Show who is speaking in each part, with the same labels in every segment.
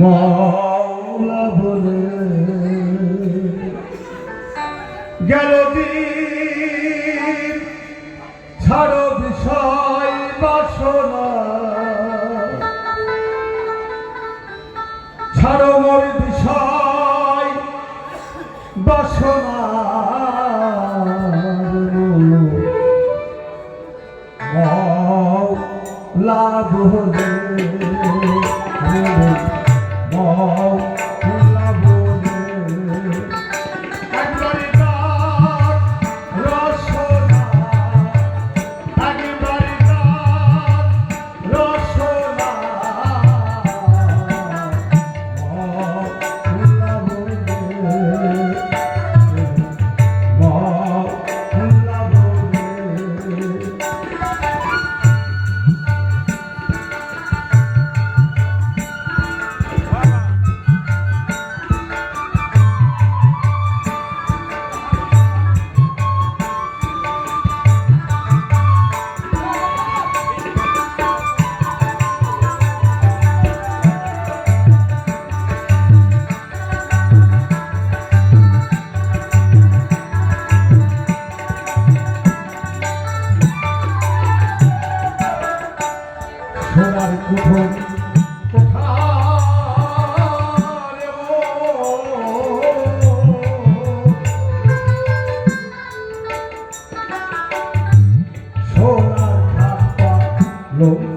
Speaker 1: মাওলা বলে। গেল ছাড়ো বিষয় বাসনা। ছাড়ো মর বিষয় বাসনা। লাভ হলে হও সোনার কুঠুর সোনার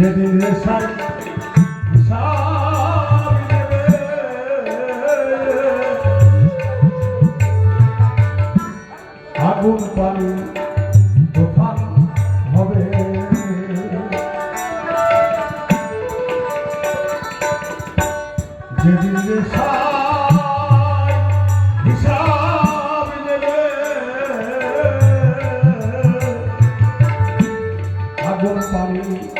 Speaker 1: যেদিন রেশাই আগুন পানি তোফান হবে যেদিন রেশাই Thank you.